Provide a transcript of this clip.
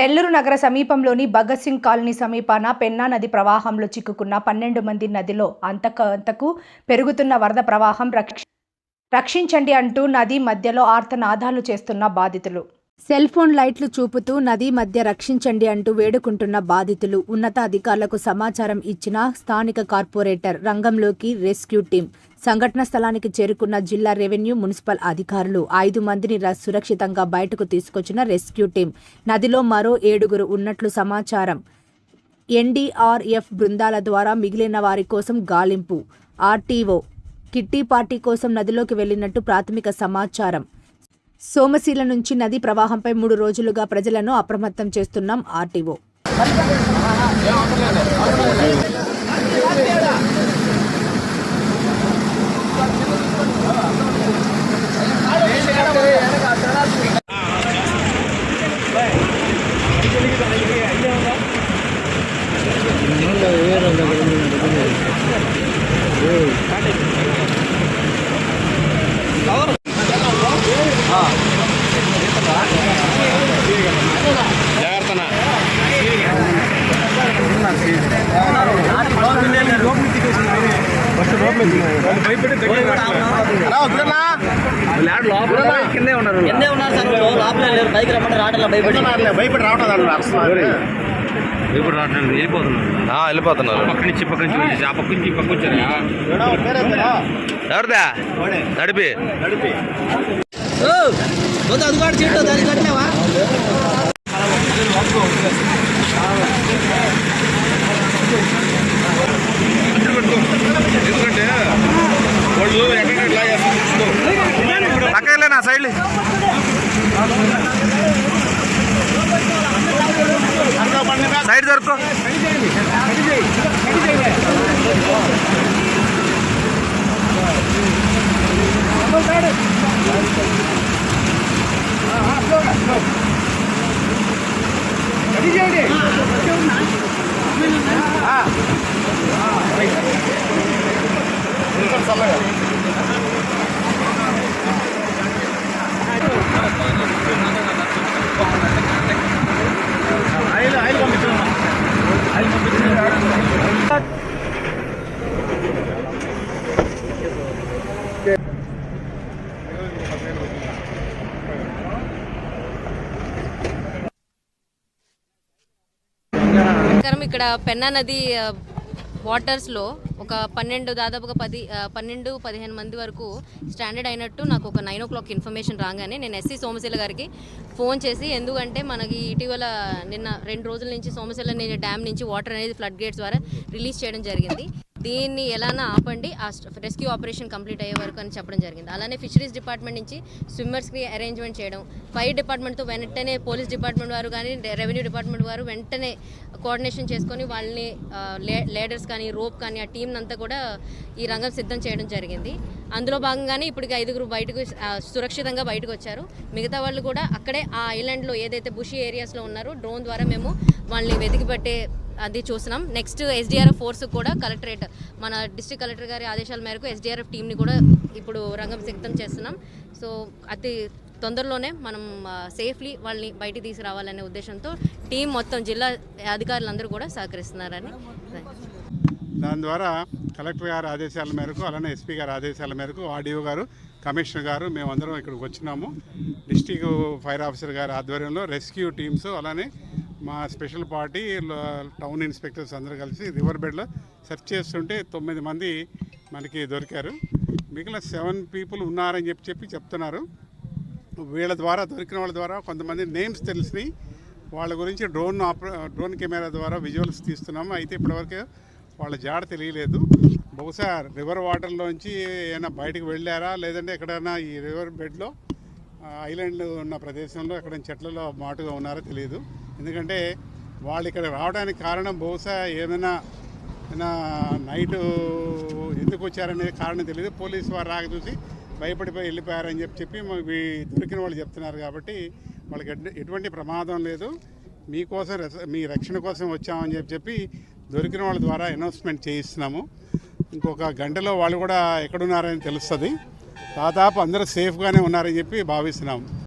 నెల్లూరు నగర సమీపంలోని భగత్ సింగ్ కాలనీ సమీపాన పెన్నా నది ప్రవాహంలో చిక్కుకున్న పన్నెండు మంది నదిలో అంతకంతకు పెరుగుతున్న వరద ప్రవాహం రక్ష రక్షించండి అంటూ నది మధ్యలో ఆర్తనాదాలు చేస్తున్న బాధితులు. సెల్ ఫోన్ లైట్లు చూపుతూ నది మధ్య రక్షించండి అంటూ వేడుకుంటున్న బాధితులు. ఉన్నత అధికారులకు సమాచారం ఇచ్చిన స్థానిక కార్పొరేటర్ రంగంలోకి రెస్క్యూ టీం. సంఘటన స్థలానికి చేరుకున్న జిల్లా రెవెన్యూ మున్సిపల్ అధికారులు ఐదు మందిని ర- సురక్షితంగా బయటకు తీసుకొచ్చిన రెస్క్యూ టీం. నదిలో మరో ఏడుగురు ఉన్నట్లు సమాచారం. ఎన్డీఆర్ఎఫ్ బృందాల ద్వారా మిగిలిన వారి కోసం గాలింపు. ఆర్టీఓ కిట్టి పార్టీ కోసం నదిలోకి వెళ్ళినట్టు ప్రాథమిక సమాచారం. సోమశీల నుంచి నది ప్రవాహంపై మూడు రోజులుగా ప్రజలను అప్రమత్తం చేస్తున్నాం ఆర్టీఓ. కిందే ఉన్నారు కిందే ఉన్నారు సార్ లేరు బైక్ రమ్మంటే భయపడి భయపడి ఇప్పుడు రావట్లేదు వెళ్ళిపోతున్నారు వెళ్ళిపోతున్నారు పక్క నుంచి పక్క నుంచి ఆ పక్క నుంచి పక్క ఎవరిదా నడిపి నడిపి ముందు అందుబాటు చెట్టు దానికి కట్టినావా ಸೈಡ್ಲಿ ಸೈಡ್ ಜರ್ಕೋ ಸೈಡ್ ఇక్కడ పెన్నా నది వాటర్స్లో ఒక పన్నెండు దాదాపుగా పది పన్నెండు పదిహేను మంది వరకు స్టాండర్డ్ అయినట్టు నాకు ఒక నైన్ ఓ క్లాక్ ఇన్ఫర్మేషన్ రాగానే నేను ఎస్సీ సోమశీల గారికి ఫోన్ చేసి ఎందుకంటే మనకి ఇటీవల నిన్న రెండు రోజుల నుంచి సోమశీల డ్యామ్ నుంచి వాటర్ అనేది ఫ్లడ్ గేట్స్ ద్వారా రిలీజ్ చేయడం జరిగింది. దీన్ని ఎలానా ఆపండి ఆ రెస్క్యూ ఆపరేషన్ కంప్లీట్ అయ్యే వరకు అని చెప్పడం జరిగింది. అలానే ఫిషరీస్ డిపార్ట్మెంట్ నుంచి స్విమ్మర్స్కి అరేంజ్మెంట్ చేయడం ఫైర్ డిపార్ట్మెంట్తో వెంటనే పోలీస్ డిపార్ట్మెంట్ వారు కానీ రెవెన్యూ డిపార్ట్మెంట్ వారు వెంటనే కోఆర్డినేషన్ చేసుకొని వాళ్ళని లేడర్స్ కానీ రోప్ కానీ ఆ టీం అంతా కూడా ఈ రంగం సిద్ధం చేయడం జరిగింది. అందులో భాగంగానే ఇప్పటికి ఐదుగురు బయటకు సురక్షితంగా బయటకు వచ్చారు మిగతా వాళ్ళు కూడా అక్కడే ఆ ఐలాండ్లో ఏదైతే బుషి ఏరియాస్లో ఉన్నారో డ్రోన్ ద్వారా మేము వాళ్ళని వెతికి పట్టే అది చూసినాం నెక్స్ట్ ఎస్డిఆర్ఎఫ్ ఫోర్స్ కూడా కలెక్టరేట్ మన డిస్ట్రిక్ట్ కలెక్టర్ గారి ఆదేశాల మేరకు ఎస్డిఆర్ఎఫ్ టీంని కూడా ఇప్పుడు రంగం సిద్ధం చేస్తున్నాం. సో అతి తొందరలోనే మనం సేఫ్లీ వాళ్ళని బయటికి తీసుకురావాలనే ఉద్దేశంతో టీం మొత్తం జిల్లా అధికారులందరూ కూడా సహకరిస్తున్నారని. దాని ద్వారా కలెక్టర్ గారి ఆదేశాల మేరకు అలానే ఎస్పీ గారి ఆదేశాల మేరకు ఆర్డీఓ గారు కమిషనర్ గారు మేమందరం ఇక్కడికి వచ్చినాము. డిస్టిక్ ఫైర్ ఆఫీసర్ గారి ఆధ్వర్యంలో రెస్క్యూ టీమ్స్ అలానే మా స్పెషల్ పార్టీ టౌన్ ఇన్స్పెక్టర్స్ అందరూ కలిసి రివర్ బెడ్లో సెర్చ్ చేస్తుంటే తొమ్మిది మంది మనకి దొరికారు. మిగిలిన సెవెన్ పీపుల్ ఉన్నారని చెప్పి చెప్పి చెప్తున్నారు. వీళ్ళ ద్వారా దొరికిన వాళ్ళ ద్వారా కొంతమంది నేమ్స్ తెలిసినాయి. వాళ్ళ గురించి డ్రోన్ ఆపరే డ్రోన్ కెమెరా ద్వారా విజువల్స్ తీస్తున్నాము అయితే ఇప్పటివరకు వాళ్ళ జాడ తెలియలేదు. బహుశా రివర్ వాటర్లోంచి ఏమైనా బయటకు వెళ్ళారా? లేదంటే ఎక్కడైనా ఈ రివర్ బెడ్లో ఐలాండ్ ఉన్న ప్రదేశంలో ఎక్కడైనా చెట్లలో మాటుగా ఉన్నారో తెలియదు. ఎందుకంటే వాళ్ళు ఇక్కడ రావడానికి కారణం బహుశా ఏమైనా నైట్ ఎందుకు వచ్చారనేది కారణం తెలియదు. పోలీసు వారు రాక చూసి భయపడిపోయి వెళ్ళిపోయారని చెప్పి చెప్పి మా- దొరికిన వాళ్ళు చెప్తున్నారు కాబట్టి వాళ్ళకి ఎటువంటి ప్రమాదం లేదు. మీకోసం మీ రక్షణ కోసం వచ్చామని చెప్పి చెప్పి దొరికిన వాళ్ళ ద్వారా అనౌన్స్మెంట్ చేయిస్తున్నాము. ఇంకొక గంటలో వాళ్ళు కూడా ఎక్కడున్నారని తెలుస్తుంది. దాదాపు అందరూ సేఫ్గానే ఉన్నారని చెప్పి భావిస్తున్నాము.